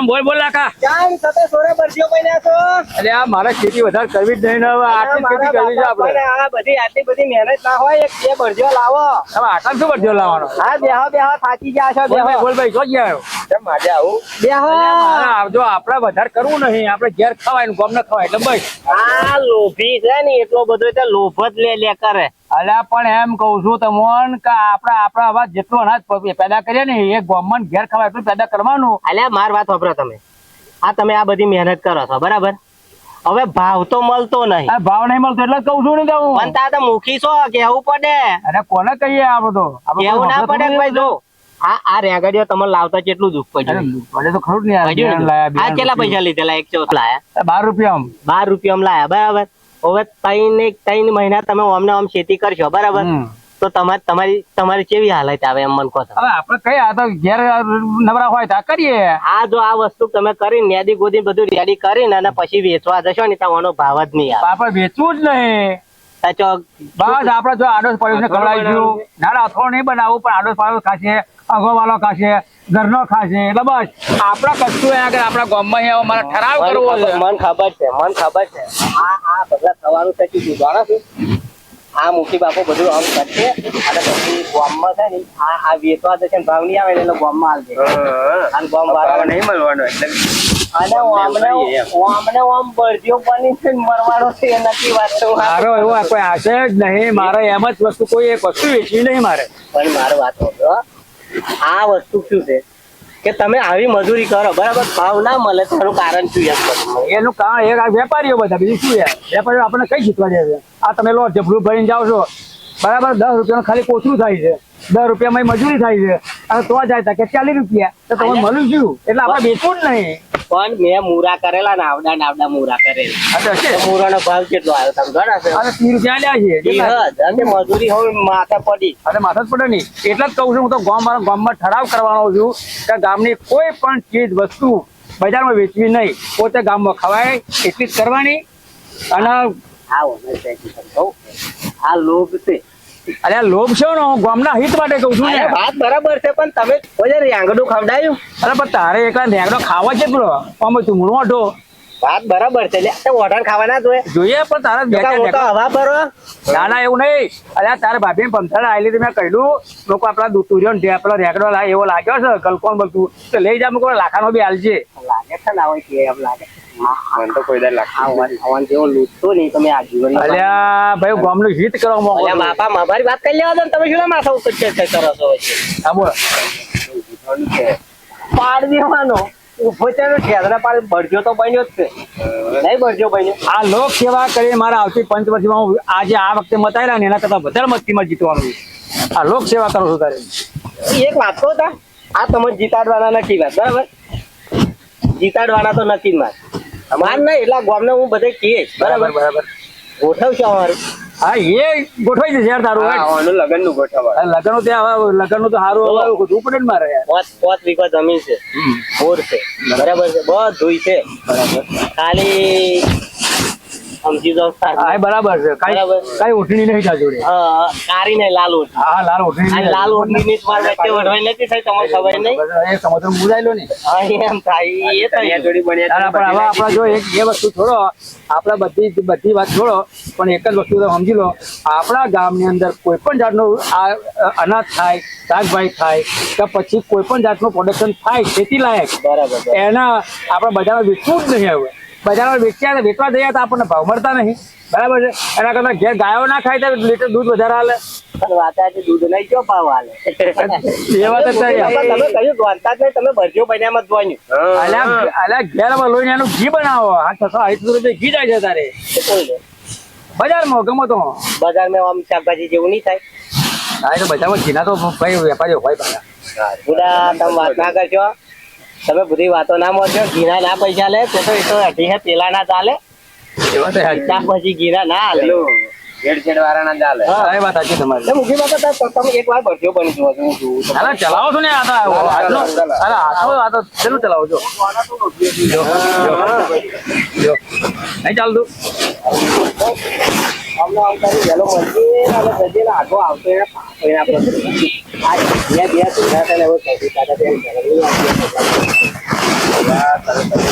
રામ રામ બોલ બોલ લાકા કેમ? સતે સોરે પરજીઓ બન્યા છો? અરે આ મારે ખેતી વધારે કરવી જ નહીં ને હવે. આટલી ખેતી કરવી છે આપણે. આ બધી આટલી બધી મહેનત ના હોય એક બે ભરજીઓ લાવો. હવે આટલા શું કરજો લાવવાનો? હા બેહો બેહો થાકી ગયા છો બોલ ભાઈ બોલ ભાઈ જો ગયા આવ્યો કેમ માજે આવું. બેહો મારે જો વધારે કરવું નહીં આપણે ઘેર ખવાય ને ખવાય એટલે બસ. આ લોભી છે ને એટલો બધો એટલે લોભ જ લે લે કરે. અલ્યા પણ એમ કહું છું તમોન કે આપણે આપણા આવા જેટલું અનાજ પેદા કરીએ ને એ ગોમન ઘેર ખવાય એટલું પેદા કરવાનું. અલ્યા માર વાત વાપરો તમે. આ તમે આ બધી મહેનત કરો છો બરાબર? હવે ભાવ તો મળતો નહીં. આ ભાવ નહીં મળતો એટલે કઉ કહું છું ને હું પણ તા તો મુખી છો કેવું પડે. અરે કોને કહીએ આ બધું? આપણે કેવું ના પડે ભાઈ જો. આ આ રેગડીઓ તમારે લાવતા કેટલું દુઃખ પડ્યું? પડે તો ખરું જ ને યાર. પડ્યું બિયારણ ને? લાયા, આ કેટલા પૈસા લીધેલા? એક ચોથ લાયા. બાર રૂપિયા બાર રૂપિયા લાયા બરાબર? હવે ત્રણ એક ત્રણ મહિના તમે ઓમને ઓમ ખેતી કરશો બરાબર? તો તમારી તમારી તમારી કેવી હાલત આવે એમ મને કહો હવે આપણે કઈ આ તો ઘેર નવરા હોય તો કરીએ. આ જો આ વસ્તુ તમે કરી નેદી ગોદી બધું રેડી કરીને અને પછી વેચવા જશો ને તમારો ભાવ જ નહીં આવે. આપણે વેચવું જ નહીં. બસ આપણે જો આડોશ પડોશ ને અથાણું ખવડાવીશું ના ના નહીં બનાવવું પણ આડોશ પાડોશ ખાશે. અગોવાલો ખાશે ઘરનો ખાશે એટલે બસ. આપણા કશું આગળ આપણા ગામમાં અહીંયા મારે ઠરાવ કરવો છે. મન ખબર છે મન ખબર છે. આ આ બધા થવાનું છે કીધું જાણો છો. આ મુખી બાપુ બધું આમ કરશે અને પછી ગામમાં છે ને આ આ વેચવા જશે ભાવ નહીં આવે એટલે ગામમાં આવશે અને ગામ વાળા નહીં મળવાનું એટલે અને અમને અમને આમ બળદીઓ બની છે ને મરવાનો છે એ નથી વાત. તો મારો એવો કોઈ આશય જ નહીં મારે એમ જ વસ્તુ કોઈ એક વસ્તુ વેચવી નહીં મારે. પણ મારો વાત સાંભળો. આ વસ્તુ શું છે? કે તમે આવી મજૂરી કરો બરાબર? ભાવ ના મળે તો એનું કારણ શું યાદ એનું કારણ એક આ વેપારીઓ બધા બીજું શું યાર વેપારીઓ આપણને કઈ શીખવા દે છે? આ તમે લો જબલું ભરીને જાઓ છો બરાબર? દસ રૂપિયાનું ખાલી કોથળું થાય છે. દસ રૂપિયામાં મજૂરી થાય છે. અને તો જાય તા કે ચાલીસ રૂપિયા. તો તમે મળ્યું શું? એટલે આપણે બેસવું જ નહીં. પણ મેં મૂરા કરેલા ને આવડા ને આવડા મૂરા કરેલા. મૂરા નો ભાવ કેટલો આવ્યો તમે અને ત્રીસ રૂપિયા લ્યા છે અને મજૂરી હવે માથા પડી. અને માથા જ પડે નહીં એટલે જ કહું છું હું તો ગામ મારા ગામમાં ઠરાવ કરવાનો છું કે ગામની કોઈ પણ ચીજ વસ્તુ બજારમાં વેચવી નહીં પોતે ગામમાં ખવાય એટલી જ કરવાની. અને આ લોભ છે. અરે લોભ છે ને હું ગામના હિત માટે કહું છું ને. વાત બરાબર છે પણ તમે કોઈ રેંગડું ખવડાયું? અરે પણ તારે એકલા રેંગડો ખાવા છે પેલો. આમ તું મૂળો વાટો વાત બરાબર છે એટલે ઓર્ડર ખાવાના જોઈએ જોઈએ પણ તારા બે ચાર તો હવા ભરો. ના ના એવું નહીં. અરે તારે ભાભી પંથર આવેલી મેં કહ્યું લોકો આપણા દૂતુરિયો ને પેલો રેગડો લાગે એવો લાગ્યો છે કલકોન બધું. તો લઈ જા મૂકો લાખાનો બી હાલજે લાગે છે ના હોય કે એમ લાગે. મને તો કોઈ દર લાગે આવન જેવો લૂટતો નહીં તમે આ જીવન અલ્યા ભાઈ ગામનું હિત કરવા માંગો અલ્યા બાપા મારી વાત કરી લેવા દો તમે શું માથા ઉપર ચર્ચા કરો છો હા બોલ. પાડ દેવાનો. ઊભો છે ઠેદરા પાડ બળજો તો બન્યો જ છે. નહીં બળજો બન્યો. આ લોક સેવા કરી મારા આવતી પંચ વર્ષમાં હું આજે આ વખતે મતાયેલા ને એના કરતા વધારે મસ્તીમાં જીતવાનું આ લોક સેવા કરો છો તારે. એક વાત કહો તા આ તમે જીતાડવાના નથી વાત બરાબર? જીતાડવાના તો નથી જ માર માર નહીં એટલા ગામને હું બધે કહીશ બરાબર બરાબર? ગોઠવશે અમારું. હા એ ગોઠવાઈ જશે યાર તારું આનું લગનનું ગોઠવવા લગનનું ત્યાં હવે લગનનું તો સારું હવે ગોઠવું પડે મારે યાર. પાંચ પાંચ વીઘા જમીન છે. બોર છે. બરાબર છે? બધું છે. બરાબર. ખાલી સમજી જાઓ હા બરાબર છે. કઈ કઈ ઓઠણી નહીં તા જોડે. હા, કારી ને લાલ ઓઢ હા લાલ ઉઠણી આ લાલ ઉઠણી ની તમારે વચ્ચે ઓઢવાઈ નથી થઈ તમને ખબર નહીં? એ સમુદ્ર મુજાયેલો ને. હા એમ થાય એ તો તારા પણ હવે આપણે જો એક એ વસ્તુ છોડો. આપણે બધી બધી વાત છોડો પણ એક જ વસ્તુ તો સમજી લો. આપણા ગામની અંદર કોઈ પણ જાતનું આ અનાજ થાય શાકભાજી થાય કે પછી કોઈ પણ જાતનું પ્રોડક્શન થાય ખેતી લાયક બરાબર બરાબર. એના આપણા બજારમાં વેચવું જ નહીં હવે બજારમાં વેચ્યા ને વેચવા જઈએ તો આપણને ભાવ મળતા નહીં. બરાબર છે? એના કરતા ઘેર ગાયો ના ખાય તો લીટર દૂધ વધારે હાલે. દૂધ નહીં ક્યાં ભાવ હાલે. એ વાત તમે કહ્યું દોડતા જ તમે ભરજો બન્યામાં જ જોવાનું અલ્યા અલ્યા ઘેરમાં લોહીને એનું ઘી બનાવો. આ છસો આઠસો રૂપિયા ઘી જાય છે તારે. કોઈ નહીં. બજારમાં ગમો તો. બજારમાં આમ શાકભાજી જેવું નહીં થાય. હા એ તો બજારમાં ઘીના તો ભાઈ વેપારીઓ હોય પાછા. તમે વાત ના કરશો તમે બધી વાતો ના મોરશો ઘીના ના પૈસા લે તો તો એ તો અઢી હે પેલા ના ચાલે પછી વાત એ સાચી. શાકભાજી ઘીના ના હાલે હા, એ વાત સાચી તમારી બાબત તમે એક વાર ભરજો બની છો, હું જોઉં છું. ચલાવો છો ને આ તો હાથનો અરે હાથનો આ તો શેનું ચલાવો છો જો, જો, જો. નહીં ચાલતું મળીએ અને ગજેલા આઘો આવતો એને પાછો એને આપણે આ બે બે સુધા છે ને